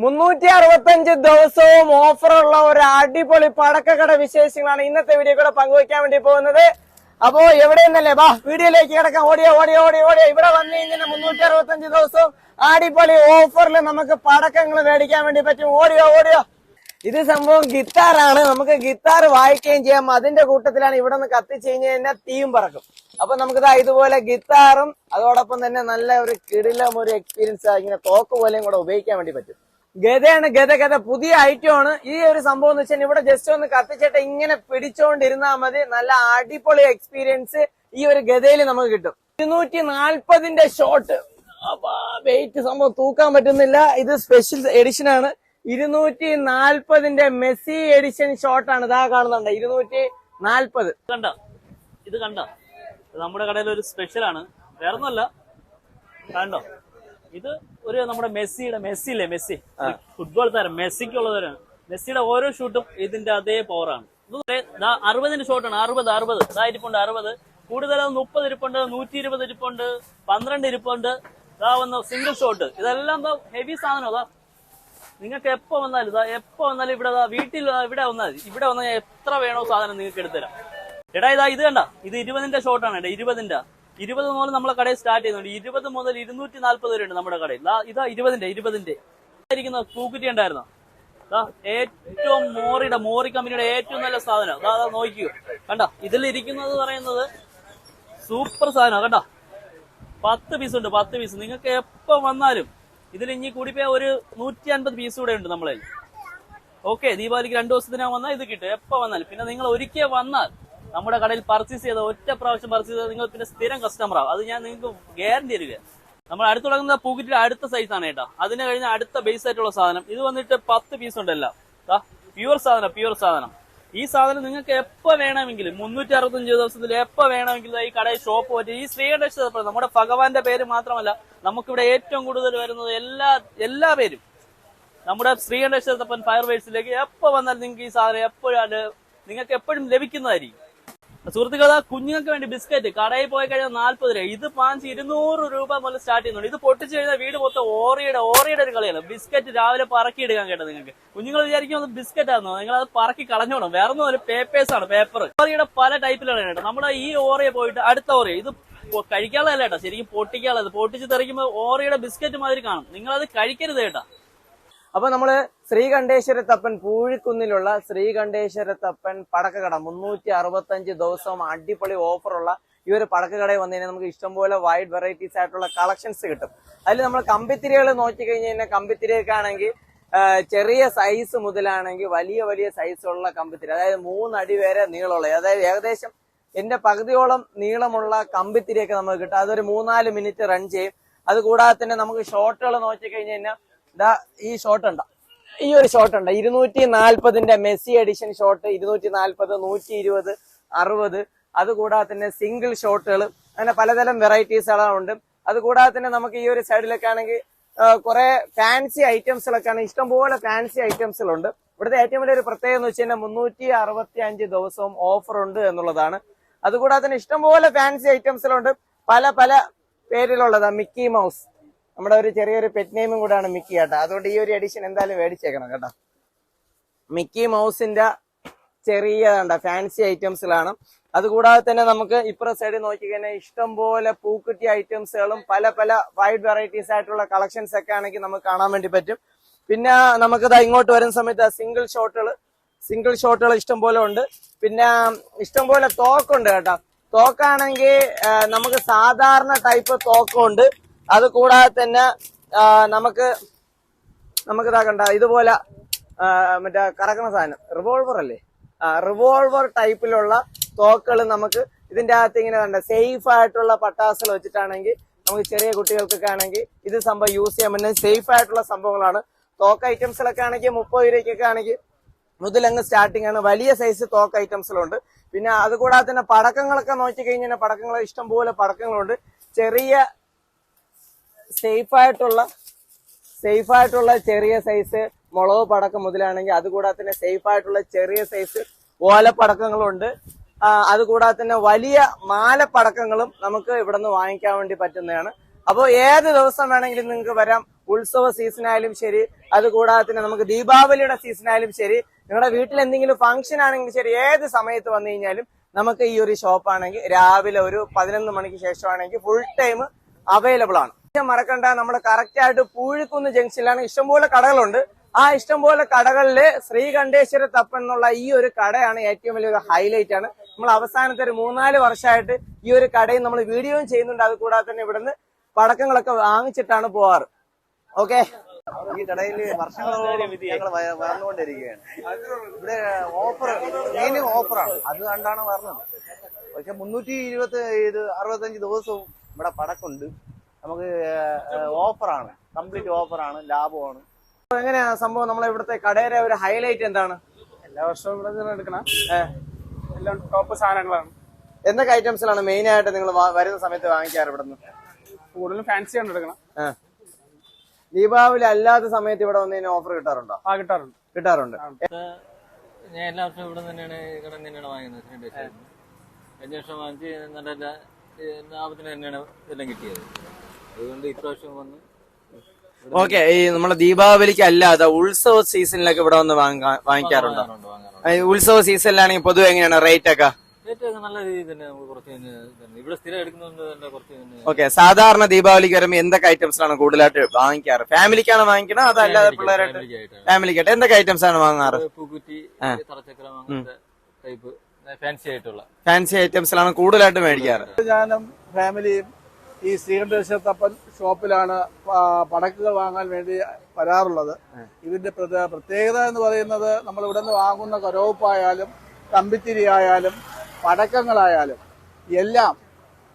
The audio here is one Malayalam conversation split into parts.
മുന്നൂറ്റി അറുപത്തഞ്ച് ദിവസവും ഓഫറുള്ള ഒരു അടിപൊളി പടക്കക്കട വിശേഷങ്ങളാണ് ഇന്നത്തെ വീഡിയോ കൂടെ പങ്കുവയ്ക്കാൻ വേണ്ടി പോകുന്നത്. അപ്പോ എവിടെ നിന്നല്ലേ ബാ വീഡിയോയിലേക്ക് കിടക്കാം. ഓടിയോ ഓടിയോ ഓടിയോ ഓടിയോ. ഇവിടെ വന്നു കഴിഞ്ഞാൽ മുന്നൂറ്റി അറുപത്തഞ്ച് ദിവസവും അടിപൊളി ഓഫറിൽ നമുക്ക് പടക്കങ്ങൾ മേടിക്കാൻ വേണ്ടി പറ്റും. ഓടിയോ ഓടിയോ. ഇത് സംഭവം ഗിത്താറാണ്. നമുക്ക് ഗിത്താർ വായിക്കുകയും ചെയ്യാം. അതിന്റെ കൂട്ടത്തിലാണ് ഇവിടെ നിന്ന് കത്തിച്ചു കഴിഞ്ഞ് കഴിഞ്ഞാൽ തീയും പറക്കും. അപ്പൊ നമുക്ക് ദാ ഇതുപോലെ ഗിത്താറും അതോടൊപ്പം തന്നെ നല്ല ഒരു കിടിലം ഒരു എക്സ്പീരിയൻസ് ഇങ്ങനെ തോക്ക് പോലെയും കൂടെ ഉപയോഗിക്കാൻ വേണ്ടി പറ്റും. ഗതയാണ് ഗത ഗത. പുതിയ ഐറ്റം ആണ്. ഈ ഒരു സംഭവം എന്ന് വെച്ചാൽ ഇവിടെ ജസ്റ്റ് ഒന്ന് കത്തിച്ചിട്ട് ഇങ്ങനെ പിടിച്ചോണ്ടിരുന്നാൽ മതി. നല്ല അടിപൊളി എക്സ്പീരിയൻസ് ഈ ഒരു ഗതയിൽ നമുക്ക് കിട്ടും. ഇരുന്നൂറ്റി നാൽപ്പതിന്റെ ഷോട്ട് വെയിറ്റ് സംഭവം തൂക്കാൻ പറ്റുന്നില്ല. ഇത് സ്പെഷ്യൽ എഡിഷൻ ആണ്. ഇരുന്നൂറ്റി നാൽപ്പതിന്റെ മെസ്സി എഡിഷൻ ഷോട്ടാണ് ഇതാ കാണുന്നുണ്ട്. ഇരുന്നൂറ്റി നാൽപ്പത് കണ്ട? ഇത് കണ്ട? നമ്മുടെ കടയിൽ ഒരു സ്പെഷ്യൽ ആണ്. വേറെ ഒന്നുമല്ല കണ്ടോ? ഇത് ഒരു നമ്മുടെ മെസ്സിയുടെ മെസ്സി? ഇല്ലേ മെസ്സി ഫുട്ബോൾ താരം മെസ്സിക്കുള്ളവരാണ്. മെസ്സിയുടെ ഓരോ ഷൂട്ടും ഇതിന്റെ അതേ പവറാണ് അറുപതിന്റെ ഷോട്ടാണ് അറുപത് അറുപത്. ഇതാ ഇരിപ്പുണ്ട് അറുപത്. കൂടുതലും മുപ്പത് ഇരിപ്പുണ്ട് നൂറ്റി ഇരുപത് ഇരിപ്പുണ്ട് പന്ത്രണ്ട് ഇരിപ്പുണ്ട്. ഇതാ വന്ന സിംഗിൾ ഷോട്ട് ഇതെല്ലാം എന്താ ഹെവി സാധനം അതാ നിങ്ങൾക്ക് എപ്പോ വന്നാലും ഇതാ എപ്പോ വന്നാലും ഇവിടെ വീട്ടിൽ ഇവിടെ വന്നാൽ. ഇവിടെ വന്നാൽ എത്ര വേണോ സാധനം നിങ്ങൾക്ക് എടുത്തുതരാം. എടാ ഇതാ ഇത് കണ്ട. ഇത് ഇരുപതിന്റെ ഷോട്ടാണ് എടാ ഇരുപതിന്റെ. ഇരുപത് മുതൽ നമ്മളെ കടയിൽ സ്റ്റാർട്ട് ചെയ്യുന്നുണ്ട്. ഇരുപത് മുതൽ ഇരുന്നൂറ്റി നാല്പത് വരെ ഉണ്ട് നമ്മുടെ കടയിൽ. ഇതാ ഇരുപതിന്റെ ഇരുപതിന്റെ. ഇരിക്കുന്ന പൂക്കുറ്റി ഉണ്ടായിരുന്നോ? ഏറ്റവും മോറിയുടെ മോറി കമ്പനിയുടെ ഏറ്റവും നല്ല സാധനം. അതാ ദാ നോക്കിയോ കണ്ട? ഇതിൽ ഇരിക്കുന്നത് പറയുന്നത് സൂപ്പർ സാധനം. കണ്ട? പത്ത് പീസ് ഉണ്ട് പത്ത് പീസ് നിങ്ങൾക്ക് എപ്പോ വന്നാലും ഇതിൽ ഇനി കൂടിപ്പോയ ഒരു നൂറ്റി അൻപത് പീസ് കൂടെ ഉണ്ട് നമ്മളെ ഓക്കെ ദീപാവലിക്ക് രണ്ടു ദിവസത്തിനാ വന്നാൽ ഇത് കിട്ടും. എപ്പോ വന്നാലും. പിന്നെ നിങ്ങൾ ഒരിക്കൽ വന്നാൽ നമ്മുടെ കടയിൽ പർച്ചേസ് ചെയ്ത ഒറ്റ പ്രാവശ്യം പർച്ചേസ് ചെയ്താൽ നിങ്ങൾ പിന്നെ സ്ഥിരം കസ്റ്റമർ ആവും അത് ഞാൻ നിങ്ങൾക്ക് ഗ്യാരണ്ടി തരിക. നമ്മൾ അടുത്ത് തുടങ്ങുന്ന പൂക്കിറ്റിൽ അടുത്ത ആണ് കേട്ടോ. അതിന് കഴിഞ്ഞ അടുത്ത ബേസ് ആയിട്ടുള്ള സാധനം. ഇത് വന്നിട്ട് പത്ത് പീസ് ഉണ്ടല്ല. പ്യുവർ സാധനം പ്യുവർ സാധനം. ഈ സാധനം നിങ്ങൾക്ക് എപ്പോ വേണമെങ്കിലും മുന്നൂറ്റി അറുപത്തഞ്ച് ദിവസത്തിൽ എപ്പോ വേണമെങ്കിലും ഈ കടയിൽ ഷോപ്പ് പറ്റും ഈ ശ്രീകണ്ഠേശ്വര നമ്മുടെ ഭഗവാന്റെ പേര് മാത്രമല്ല നമുക്കിവിടെ ഏറ്റവും കൂടുതൽ വരുന്നത് എല്ലാ എല്ലാ പേരും. നമ്മുടെ ശ്രീകണ്ഠേശ്വരത്തപ്പൻ ഫയർവേഴ്സിലേക്ക് എപ്പോ വന്നാൽ നിങ്ങൾക്ക് ഈ സാധനം എപ്പോഴും നിങ്ങൾക്ക് എപ്പോഴും ലഭിക്കുന്നതായിരിക്കും. സുഹൃത്തുക്കളെ കുഞ്ഞുങ്ങൾക്ക് വേണ്ടി ബിസ്ക്കറ്റ് കടയിൽ പോയി കഴിഞ്ഞാൽ നാല്പത് രൂപ. ഇത് പാഞ്ച് ഇരുന്നൂറ് രൂപ മുതൽ സ്റ്റാർട്ട് ചെയ്യുന്നുണ്ട്. ഇത് പൊട്ടിച്ചു കഴിഞ്ഞാൽ വീട് മൊത്തം ഓറിയുടെ ഓറിയുടെ ഒരു കളിയാണ്. ബിസ്ക്കറ്റ് രാവിലെ പറക്കി എടുക്കാൻ കേട്ടോ നിങ്ങൾക്ക്. കുഞ്ഞുങ്ങൾ വിചാരിക്കുന്നത് ബിസ്ക്കറ്റ് ആണോ നിങ്ങൾ അത് പറക്കി കളഞ്ഞോണം വേറെ ഒന്നും ഒരു പേപ്പേഴ്സ് ആണ് പേപ്പർ ഓറിയുടെ പല ടൈപ്പിലാണ് കേട്ടോ. നമ്മുടെ ഈ ഓറിയ പോയിട്ട് അടുത്ത ഓറിയ. ഇത് കഴിക്കാനുള്ളതല്ല കേട്ടോ. ശരിക്കും പൊട്ടിക്കാനുള്ളത്. പൊട്ടിച്ച് തെറിക്കുമ്പോൾ ഓറിയുടെ ബിസ്ക്കറ്റ് മാതിരി കാണും. നിങ്ങൾ അത് കഴിക്കരുത് കേട്ടോ. അപ്പൊ നമ്മൾ ശ്രീകണ്ഠേശ്വരത്തപ്പൻ പൂഴിക്കുന്നിലുള്ള ശ്രീകണ്ഠേശ്വരത്തപ്പൻ പടക്കക്കട. മുന്നൂറ്റി അറുപത്തഞ്ച് ദിവസം അടിപൊളി ഓഫറുള്ള ഈ ഒരു പടക്കക്കടയിൽ വന്നു കഴിഞ്ഞാൽ നമുക്ക് ഇഷ്ടംപോലെ വൈഡ് വെറൈറ്റീസ് ആയിട്ടുള്ള കളക്ഷൻസ് കിട്ടും. അതിൽ നമ്മൾ കമ്പിത്തിരികൾ നോക്കി കഴിഞ്ഞ് കഴിഞ്ഞാൽ കമ്പിത്തിരിയൊക്കെയാണെങ്കിൽ ചെറിയ സൈസ് മുതലാണെങ്കിൽ വലിയ വലിയ സൈസുള്ള കമ്പിത്തിരി. അതായത് മൂന്നടി വരെ നീളമുള്ള അതായത് ഏകദേശം എന്റെ പകുതിയോളം നീളമുള്ള കമ്പിത്തിരിയൊക്കെ നമുക്ക് കിട്ടും. അതൊരു മൂന്നാൽ മിനിറ്റ് റൺ ചെയ്യും. അതുകൂടാതെ തന്നെ നമുക്ക് ഷോട്ടുകൾ നോക്കി കഴിഞ്ഞ് കഴിഞ്ഞാൽ ഇതാ ഈ ഷോട്ട് ഉണ്ട്? ഈ ഒരു ഷോട്ട് ഉണ്ട്. ഇരുന്നൂറ്റി നാൽപ്പതിന്റെ മെസ്സി എഡിഷൻ ഷോട്ട് ഇരുന്നൂറ്റി നാൽപ്പത് നൂറ്റി ഇരുപത് അറുപത്. അതുകൂടാതെ തന്നെ സിംഗിൾ ഷോട്ടുകൾ അങ്ങനെ പലതരം വെറൈറ്റീസുകളും ഉണ്ട് അതുകൂടാതെ തന്നെ നമുക്ക് ഈ ഒരു സൈഡിലൊക്കെ ആണെങ്കിൽ കുറെ ഫാൻസി ഐറ്റംസുകളൊക്കെ ആണ് ഇഷ്ടംപോലെ ഫാൻസി ഐറ്റംസുകളുണ്ട് ഇവിടുത്തെ ഏറ്റവും വലിയൊരു പ്രത്യേകത എന്ന് വെച്ച് കഴിഞ്ഞാൽ മുന്നൂറ്റി അറുപത്തി അഞ്ച് ദിവസവും ഓഫർ ഉണ്ട് എന്നുള്ളതാണ്. അതുകൂടാതെ തന്നെ ഇഷ്ടംപോലെ ഫാൻസി ഐറ്റംസിലുണ്ട് പല പല പേരിലുള്ളതാണ് മിക്കി മൗസ്. നമ്മുടെ ഒരു ചെറിയൊരു പെറ്റ് നെയിമും കൂടാണ് മിക്കി കേട്ടോ. അതുകൊണ്ട് ഈ ഒരു എഡിഷൻ എന്തായാലും മേടിച്ചേക്കണം കേട്ടോ. മിക്കി മൗസിന്റെ ചെറിയ കണ്ട ഫാൻസി ഐറ്റംസിലാണ് അതുകൂടാതെ തന്നെ നമുക്ക് ഇപ്പുറ സൈഡിൽ നോക്കിക്കഴിഞ്ഞാൽ ഇഷ്ടംപോലെ പൂക്കുറ്റി ഐറ്റംസുകളും പല പല വൈഡ് വെറൈറ്റീസ് ആയിട്ടുള്ള കളക്ഷൻസ് ഒക്കെ ആണെങ്കിൽ നമുക്ക് കാണാൻ വേണ്ടി പറ്റും. പിന്നെ നമുക്ക് ദാ ഇങ്ങോട്ട് വരുന്ന സമയത്ത് സിംഗിൾ ഷോട്ടുകൾ സിംഗിൾ ഷോട്ടുകൾ ഇഷ്ടംപോലെ ഉണ്ട്. പിന്നെ ഇഷ്ടംപോലെ തോക്കുണ്ട് കേട്ടോ. തോക്കാണെങ്കിൽ നമുക്ക് സാധാരണ ടൈപ്പ് തോക്കുണ്ട്. അത് കൂടാതെ തന്നെ നമുക്ക് നമുക്ക് ഇതാക്കണ്ട ഇതുപോലെ മറ്റേ കറക്കുന്ന സാധനം റിവോൾവർ അല്ലേ? റിവോൾവർ ടൈപ്പിലുള്ള തോക്കുകൾ നമുക്ക് ഇതിന്റെ അകത്ത് ഇങ്ങനെ കണ്ട സേഫ് ആയിട്ടുള്ള പട്ടാസുകൾ വെച്ചിട്ടാണെങ്കിൽ നമുക്ക് ചെറിയ കുട്ടികൾക്കൊക്കെ ആണെങ്കിൽ ഇത് സംഭവം യൂസ് ചെയ്യാൻ പറ്റുന്ന സേഫ് ആയിട്ടുള്ള സംഭവങ്ങളാണ്. തോക്ക് ഐറ്റംസിലൊക്കെ ആണെങ്കിൽ മുപ്പത് രൂപയ്ക്കൊക്കെ ആണെങ്കിൽ മുതലങ്ങ് സ്റ്റാർട്ടിംഗ് ആണ്. വലിയ സൈസ് തോക്ക് ഐറ്റംസിലുണ്ട്. പിന്നെ അതുകൂടാതെ തന്നെ പടക്കങ്ങളൊക്കെ നോക്കി കഴിഞ്ഞാൽ പടക്കങ്ങൾ ഇഷ്ടംപോലെ പടക്കങ്ങളുണ്ട്. ചെറിയ സേഫ് ആയിട്ടുള്ള സേഫ് ആയിട്ടുള്ള ചെറിയ സൈസ് മുളക് പടക്കം മുതലാണെങ്കിൽ അതുകൂടാതെ തന്നെ സേഫ് ആയിട്ടുള്ള ചെറിയ സൈസ് ഓലപ്പടക്കങ്ങളുണ്ട്. അതുകൂടാതെ തന്നെ വലിയ മാലപ്പടക്കങ്ങളും നമുക്ക് ഇവിടെ നിന്ന് വാങ്ങിക്കാൻ വേണ്ടി പറ്റുന്നതാണ്. അപ്പോൾ ഏത് ദിവസം വേണമെങ്കിലും നിങ്ങൾക്ക് വരാം. ഉത്സവ സീസൺ ആയാലും ശരി. അതുകൂടാതെ തന്നെ നമുക്ക് ദീപാവലിയുടെ സീസൺ ആയാലും ശരി. നിങ്ങളുടെ വീട്ടിൽ എന്തെങ്കിലും ഫംഗ്ഷൻ ആണെങ്കിലും ശരി. ഏത് സമയത്ത് വന്നു കഴിഞ്ഞാലും നമുക്ക് ഈ ഒരു ഷോപ്പ് ആണെങ്കിൽ രാവിലെ ഒരു പതിനൊന്ന് മണിക്ക് ശേഷമാണെങ്കിൽ ഫുൾ ടൈം അവൈലബിൾ ആണ്. മറക്കണ്ട. നമ്മൾ കറക്റ്റ് ആയിട്ട് പൂഴിക്കുന്ന് ജംഗ്ഷനിലാണ്. ഇഷ്ടംപോലെ കടകളുണ്ട്. ആ ഇഷ്ടംപോലെ കടകളിൽ ശ്രീകണ്ഠേശ്വര തപ്പൻ എന്നുള്ള ഈ ഒരു കടയാണ് ഏറ്റവും വലിയൊരു ഹൈലൈറ്റ് ആണ്. നമ്മൾ അവസാനത്തെ ഒരു മൂന്നാൽ വർഷമായിട്ട് ഈ ഒരു കടയും നമ്മൾ വീഡിയോയും ചെയ്യുന്നുണ്ട്. അത് കൂടാതെ തന്നെ ഇവിടുന്ന് പടക്കങ്ങളൊക്കെ വാങ്ങിച്ചിട്ടാണ് പോവാറ്. ഓക്കെ ഈ കടയിൽ വർഷങ്ങളോളം ഞങ്ങൾ ഇവിടെ ഓഫർ ഓഫറാണ് അത് കണ്ടാണ് പറഞ്ഞത് പക്ഷെ മുന്നൂറ്റി ഇരുപത്തി അറുപത്തഞ്ച് ദിവസവും ഇവിടെ പടക്കുണ്ട്. നമുക്ക് ഓഫറാണ്. കംപ്ലീറ്റ് ഓഫറാണ് ലാഭമാണ് എങ്ങനെയാ സംഭവം നമ്മളെ ഇവിടുത്തെ കടയുടെ ഒരു ഹൈലൈറ്റ് എന്താണ്? എല്ലാ വർഷവും ഇവിടെ നിന്ന് എടുക്കണം. എല്ലാം ടോപ്പ് സാധനങ്ങളാണ്. എന്തൊക്കെ ഐറ്റംസിലാണ് മെയിൻ ആയിട്ട് നിങ്ങൾ വരുന്ന സമയത്ത് വാങ്ങിക്കാറ് ഇവിടുന്ന്? കൂടുതലും ഫാൻസി ആണ് എടുക്കണം. ദീപാവലി അല്ലാത്ത സമയത്ത് ഇവിടെ വന്നതിന് ഓഫർ കിട്ടാറുണ്ടോ? ആ കിട്ടാറുണ്ട്. കിട്ടാറുണ്ട്. ഞാൻ എല്ലാ വർഷവും ഇവിടെ തന്നെയാണ് നിന്ന് തന്നെയാണ് വാങ്ങുന്നത് ശ്രീകണ്ഠേശ്വരം കഴിഞ്ഞ വർഷം വാങ്ങിച്ച് നല്ല ലാഭത്തിന് തന്നെയാണ് ഇതെല്ലാം കിട്ടിയത്. അതുകൊണ്ട് ഇപ്രാവശ്യം വന്ന് ഓക്കെ ഈ നമ്മുടെ ദീപാവലിക്ക് അല്ലാതെ ഉത്സവ സീസണിലൊക്കെ ഇവിടെ വന്ന് വാങ്ങാ- വാങ്ങിക്കാറുണ്ടോ? ഉത്സവ സീസണിലാണെങ്കിൽ പൊതുവെ എങ്ങനെയാണ് റേറ്റ് ഒക്കെ നല്ല രീതിയിൽ തന്നെ നമുക്ക് കുറച്ച് തന്നെ തന്നെ. ഇവിടെ സ്ഥിരം എടുക്കുന്നതുകൊണ്ട് തന്നെ കുറച്ച് ഓക്കെ സാധാരണ ദീപാവലിക്ക് വരുമ്പോൾ എന്തൊക്കെ ഐറ്റംസാണ് കൂടുതലായിട്ട് വാങ്ങിക്കാറ്? ഫാമിലിക്കാണ് വാങ്ങിക്കണോ? അതല്ലാതെ പിള്ളേരായിട്ട്. ഫാമിലിക്കായിട്ട് എന്തൊക്കെ ഐറ്റംസ് ആണ് വാങ്ങാറ്? പൂക്കുറ്റി തറച്ചക്രം അങ്ങനത്തെ ടൈപ്പ് ഫാൻസി ആയിട്ടുള്ള. ഫാൻസി ഐറ്റംസിലാണ് കൂടുതലായിട്ട് മേടിക്കാറ്. ഞാനും ഫാമിലിയും ഈ ശ്രീകണ്ഠേശ്വരത്തപ്പൻ ഷോപ്പിലാണ് പടക്കുകൾ വാങ്ങാൻ വേണ്ടി വരാറുള്ളത്. ഇതിന്റെ പ്രത- പ്രത്യേകത എന്ന് പറയുന്നത് നമ്മൾ ഇവിടെ നിന്ന് വാങ്ങുന്ന കരോപ്പായാലും കമ്പിത്തിരി ആയാലും പടക്കങ്ങളായാലും എല്ലാം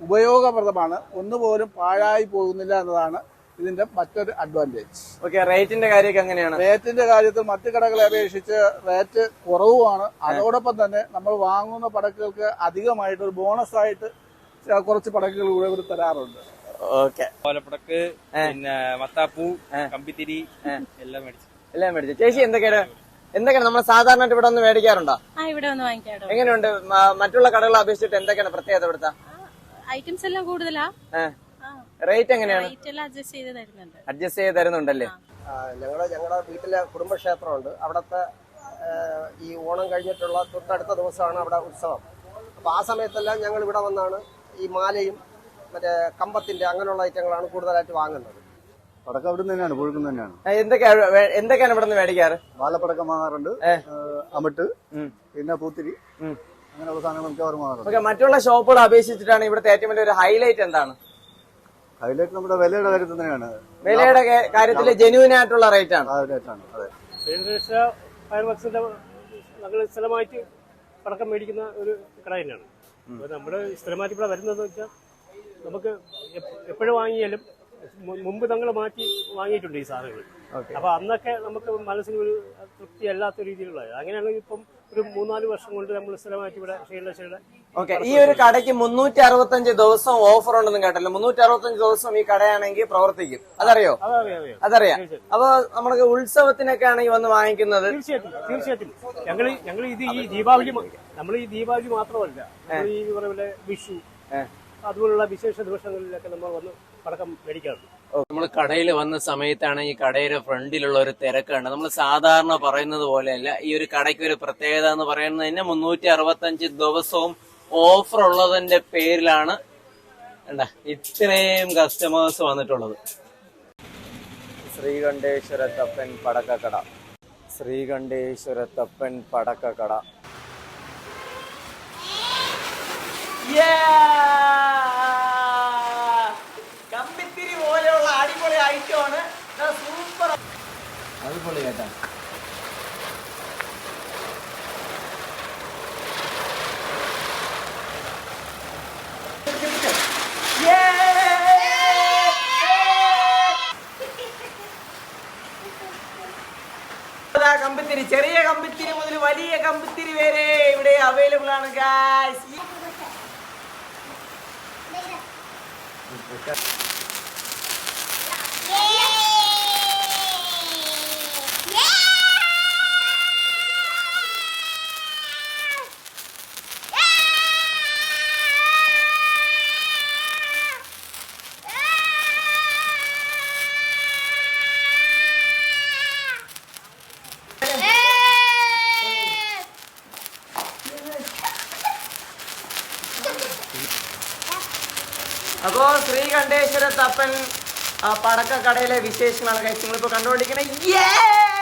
ഉപയോഗപ്രദമാണ്. ഒന്നുപോലും പാഴായി പോകുന്നില്ല എന്നതാണ് ഇതിന്റെ മറ്റൊരു അഡ്വാന്റേജ് ഓക്കെ റേറ്റിന്റെ കാര്യമൊക്കെ എങ്ങനെയാണ്? റേറ്റിന്റെ കാര്യത്തിൽ മറ്റു കടകളെ അപേക്ഷിച്ച് റേറ്റ് കുറവുമാണ്. അതോടൊപ്പം തന്നെ നമ്മൾ വാങ്ങുന്ന പടക്കുകൾക്ക് അധികമായിട്ട് ഒരു ബോണസ് ആയിട്ട് കുറച്ച് പടക്കുകൾ കൂടെ ഇവർ തരാറുണ്ട്. ഓക്കെ. ഓലപ്പടക്ക് പിന്നെ മത്താപ്പൂ കമ്പിത്തിരി എല്ലാം മേടിച്ചു. എല്ലാം മേടിച്ചു. ചേച്ചി എന്തൊക്കെയാണ്? എന്തൊക്കെയാണ്? നമ്മൾ സാധാരണയായിട്ട് ഇവിടെ ഒന്ന് മേടിക്കാറുണ്ടോ? ആ ഇവിടെ ഒന്ന് വാങ്ങിക്കാറുണ്ട്. എങ്ങനെയുണ്ട്? മറ്റുള്ള കടകളെ അപേക്ഷിച്ചിട്ട് എന്തൊക്കെയാണ് പ്രത്യേകത ഇവിടുത്തെ? ഐറ്റംസ് എല്ലാം കൂടുതലാ. റേറ്റ് എങ്ങനെയാണ്? അഡ്ജസ്റ്റ് ചെയ്ത് തരുന്നുണ്ട്. അഡ്ജസ്റ്റ് ചെയ്ത് തരുന്നുണ്ടല്ലേ? ഞങ്ങളുടെ ഞങ്ങളുടെ വീട്ടിലെ കുടുംബക്ഷേത്രമുണ്ട്. അവിടത്തെ ഈ ഓണം കഴിഞ്ഞിട്ടുള്ള തൊട്ടടുത്ത ദിവസമാണ് അവിടെ ഉത്സവം. അപ്പൊ ആ സമയത്തെല്ലാം ഞങ്ങൾ ഇവിടെ വന്നാണ് ഈ മാലയും മറ്റേ കമ്പത്തിന്റെ അങ്ങനെയുള്ള ഐറ്റങ്ങളാണ് കൂടുതലായിട്ട് വാങ്ങുന്നത്. പടക്കം അവിടെ തന്നെയാണ് പുഴുക്കുന്ന തന്നെയാണ്. എന്തൊക്കെയാണ് എന്തൊക്കെയാണ് ഇവിടെ നിന്ന് മേടിക്കാറ്? വാലപ്പടക്കം വാങ്ങാറുണ്ട് അമിട്ട്. പിന്നെ പൂത്തിരി. അങ്ങനെയുള്ള സാധനങ്ങൾ മിക്കവാറും വാങ്ങാറുണ്ട്. ഓക്കെ മറ്റുള്ള ഷോപ്പുകൾ അപേക്ഷിച്ചിട്ടാണ് ഇവിടുത്തെ ഏറ്റവും വലിയ ഒരു ഹൈലൈറ്റ് എന്താണ്? ഹൈലൈറ്റ് നമ്മുടെ വിലയുടെ കാര്യത്തിൽ തന്നെയാണ്. വിലയുടെ കാര്യത്തിൽ ജെന്യൂൻ ആയിട്ടുള്ള റേറ്റ് ആണ് റേറ്റ് ആണ് അതെ. ശ്രീകൃഷ്ണ ഫയർ വർക്സിന്റെ ഞങ്ങൾ സ്ഥിരമായിട്ട് പടക്കം മേടിക്കുന്ന ഒരു കട തന്നെയാണ്. അപ്പോൾ നമ്മൾ സ്ഥിരമായിട്ട് ഇവിടെ വരുന്നതെന്ന് വെച്ചാൽ നമുക്ക് എപ്പോഴും വാങ്ങിയാലും മുമ്പ് തങ്ങൾ മാറ്റി വാങ്ങിയിട്ടുണ്ട് ഈ സാധനങ്ങൾ. അപ്പൊ അന്നൊക്കെ നമുക്ക് മനസ്സിന് ഒരു തൃപ്തി അല്ലാത്ത രീതിയിലുള്ള അങ്ങനെയാണെങ്കിൽ ഇപ്പം ഒരു മൂന്നാൽ വർഷം കൊണ്ട് നമ്മൾ സ്ഥിരമായിട്ട് ഇവിടെ ശ്രീകൃഷ്ണയുടെ ഓക്കെ ഈ ഒരു കടയ്ക്ക് മുന്നൂറ്റി അറുപത്തഞ്ച് ദിവസം ഓഫർ ഉണ്ടെന്ന് കേട്ടല്ലോ. മുന്നൂറ്റി അറുപത്തഞ്ച് ദിവസം ഈ കടയാണെങ്കിൽ പ്രവർത്തിക്കും. അതറിയോ? അതറിയാം അപ്പൊ നമ്മുടെ ഉത്സവത്തിനൊക്കെ ആണെങ്കിൽ വന്ന് വാങ്ങിക്കുന്നത്. തീർച്ചയായിട്ടും തീർച്ചയായിട്ടും. ഞങ്ങൾ ഞങ്ങൾ ഇത് ഈ ദീപാവലി നമ്മൾ ഈ ദീപാവലി മാത്രമല്ല ഈ പറയുന്ന വിഷു അതുപോലുള്ള വിശേഷ ദിവസങ്ങളിലൊക്കെ നമ്മൾ വന്ന് പടക്കം മേടിക്കാറുണ്ട്. നമ്മൾ കടയിൽ വന്ന സമയത്താണ് ഈ കടയുടെ ഫ്രണ്ടിലുള്ള ഒരു തിരക്കാണ് നമ്മൾ സാധാരണ പറയുന്നത് പോലെയല്ല ഈ ഒരു കടയ്ക്ക് ഒരു പ്രത്യേകത എന്ന് പറയുന്നത് തന്നെ മുന്നൂറ്റി അറുപത്തഞ്ച് ദിവസവും ഓഫർ ഉള്ളതിന്റെ പേരിലാണ് ഇത്രയും കസ്റ്റമേഴ്സ് വന്നിട്ടുള്ളത്. ശ്രീകണ്ഠേശ്വര തപ്പൻ പടക്കക്കട. ശ്രീകണ്ഠേശ്വര തപ്പൻ പടക്കക്കട. കമ്പിത്തിരി പോലെയുള്ള അടിപൊളി ഐറ്റമാണ് സൂപ്പർ അതുപോലെ കേട്ടാ അതാ കമ്പിത്തിരി ചെറിയ കമ്പിത്തിരി മുതൽ വലിയ കമ്പിത്തിരി വരെ ഇവിടെ അവൈലബിൾ ആണ് ഗായ്സ് അപ്പോ ശ്രീകണ്ഠേശ്വര തപ്പൻ പടക്കക്കടയിലെ വിശേഷങ്ങളാണ് കഴിച്ച് നിങ്ങളിപ്പോ കണ്ടുകൊണ്ടിരിക്കുന്നത്.